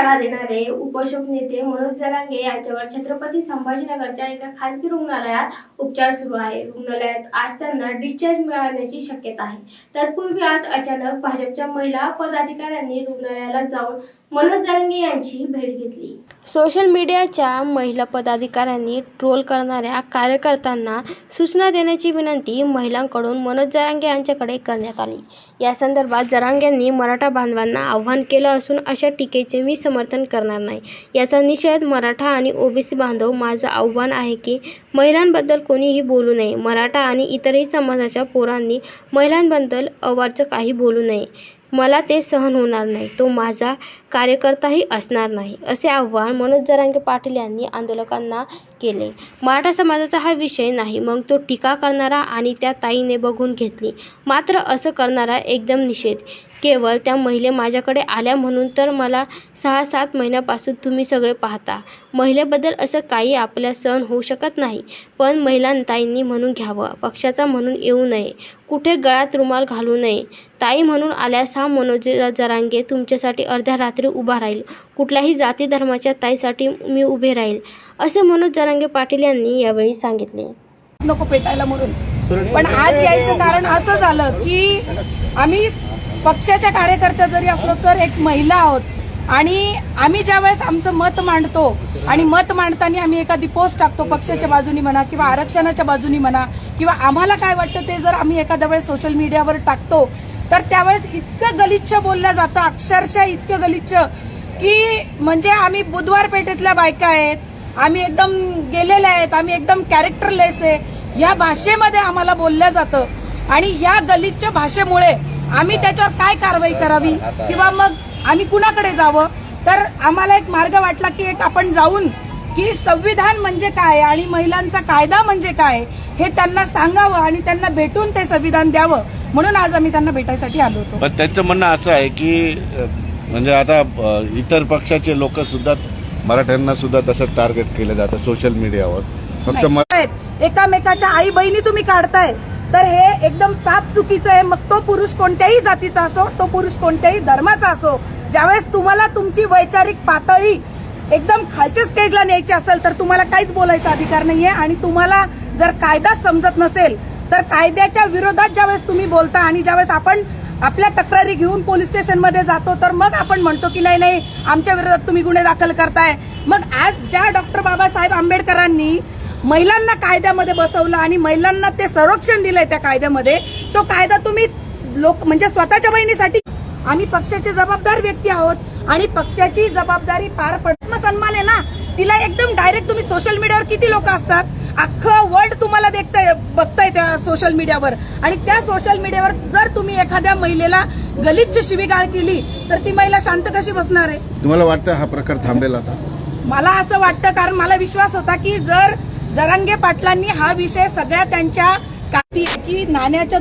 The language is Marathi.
लढा देणारे उपोषक नेते मनोज जरांगे यांच्यावर छत्रपती संभाजीनगरच्या एका खासगी रुग्णालयात उपचार सुरू आहे. रुग्णालयात आज त्यांना डिस्चार्ज मिळण्याची शक्यता आहे. तत्पूर्वी आज अचानक भाजपच्या महिला पदाधिकाऱ्यांनी रुग्णालयाला जाऊन मनोज जरांगे यांची भेट घेतली. सोशल मीडियाच्या महिला पदाधिकाऱ्यांनी ट्रोल करणाऱ्या कार्यकर्त्यांना सूचना देण्याची विनंती महिलांकडून मनोज जरांगे यांच्याकडे करण्यात आली. या संदर्भात जरांगेंनी मराठा बांधवांना आव्हान केलं असून अशा टीकेचे मी समर्थन करणार नाही. याचा निषेध मराठा आणि ओबीसी बांधव माझं आव्हान आहे की महिलांबद्दल कोणीही बोलू नये. मराठा आणि इतरही समाजाच्या पोरांनी महिलांबद्दल अवाचं काही बोलू नये. मला ते सहन होणार नाही. तो माझा कार्यकर्ताही असणार नाही असे आव्हान मनोज जरांगे पाटील यांनी आंदोलकांना केले. मराठा समाजाचा हा विषय नाही मग तो टीका करणारा आणि त्या ताईने बघून घेतली. मात्र असं करणारा एकदम निषेध. केवळ त्या महिले माझ्याकडे आल्या म्हणून तर मला सहा सात महिन्यापासून तुम्ही सगळे पाहता. महिलेबद्दल असं काही आपल्या सहन होऊ शकत नाही पण महिलांताईंनी म्हणून घ्यावं पक्षाचा म्हणून येऊ नये कुठे गळ्यात रुमाल घालू नये ताई म्हणून आल्यास हा मनोज जरांगे तुमच्यासाठी अर्ध्या रात्री उभा राहील. कुठल्याही जाती धर्माच्या ताईसाठी मी उभे राहील असे मनोज जरांगे पाटील यांनी यावेळी सांगितले. नको पेटायला म्हणून. पण आज यायचं कारण असं झालं की आम्ही पक्षाच्या कार्यकर्त्या जरी असलो तर एक महिला आहोत. आणि आम्ही ज्यावेळेस आमचं मत मांडतो आणि मत मांडताना आम्ही एखादी पोस्ट टाकतो पक्षाच्या बाजूनी म्हणा किंवा आरक्षणाच्या बाजूनी म्हणा किंवा आम्हाला काय वाटतं ते जर आम्ही एखाद्या वेळेस सोशल मीडियावर टाकतो तर त्यावेळेस इतकं गलिच्छ बोललं जातं अक्षरशः इतकं गलिच्छ की म्हणजे आम्ही बुधवार पेठेतल्या बायका आहेत आम्ही एकदम गेलेल्या आहेत आम्ही एकदम कॅरेक्टरलेस आहे. या भाषेमध्ये आम्हाला बोललं जातं. आणि या गलिच्छ भाषेमुळे आम्ही त्याच्यावर काय कारवाई करावी? किंवा मग आम्ही कुणाकडे जावं? तर आम्हाला एक मार्ग वाटला की एक आपण जाऊन की संविधान म्हणजे काय आणि महिलांचा कायदा म्हणजे काय हे त्यांना सांगावं आणि त्यांना भेटून ते संविधान द्यावं म्हणून आज आम्ही त्यांना भेटायसाठी आलो होतो. पण त्यांचं म्हणणं असं आहे की म्हणजे आता अ, इतर पक्षाचे लोक सुद्धा मराठ्यांना सुद्धा तसं टार्गेट केलं जातं सोशल मीडियावर फक्त म- आहेत. एकामेकाच्या आई बहिणी तुम्ही काढताय तर हे एकदम साफ चुकीचं आहे. मग तो पुरुष कोणत्याही जातीचा असो तो पुरुष कोणत्याही धर्माचा असो ज्यावेळेस तुम्हाला तुमची वैचारिक पातळी एकदम खालच्या स्टेजला न्यायची असेल तर तुम्हाला काहीच बोलायचा अधिकार नाहीये. आणि तुम्हाला जर कायदा समजत नसेल तर कायद्याच्या विरोधात ज्यावेळेस तुम्ही बोलता आणि ज्यावेळेस आपण आपल्या तक्रारी घेऊन पोलीस स्टेशनमध्ये जातो तर मग आपण म्हणतो की नाही नाही आमच्या विरोधात तुम्ही गुन्हे दाखल करताय. मग आज ज्या डॉक्टर बाबासाहेब आंबेडकरांनी महिलांना कायद्यामध्ये बसवलं आणि महिलांना ते संरक्षण दिलंय त्या कायद्यामध्ये तो कायदा तुम्ही लोक म्हणजे स्वतःच्या बहिणीसाठी आम्ही पक्षाचे जबाबदार व्यक्ती आहोत आणि पक्षाची जबाबदारी पार पड सन्मान आहे ना तिला एकदम डायरेक्ट तुम्ही सोशल मीडियावर किती लोक असतात? अख्खं वर्ल्ड तुम्हाला देखताय बघताय त्या सोशल मीडियावर आणि त्या सोशल मीडियावर जर तुम्ही एखाद्या महिलेला गलिच्छ शिवीगाळ केली तर ती महिला शांत कशी बसणार आहे? तुम्हाला वाटतं हा प्रकार थांबेल आता? मला असं वाटतं कारण मला विश्वास होता की जर जरांगे पाटलांनी हा विषय सगळ्या त्यांच्या काती की नाण्याच्या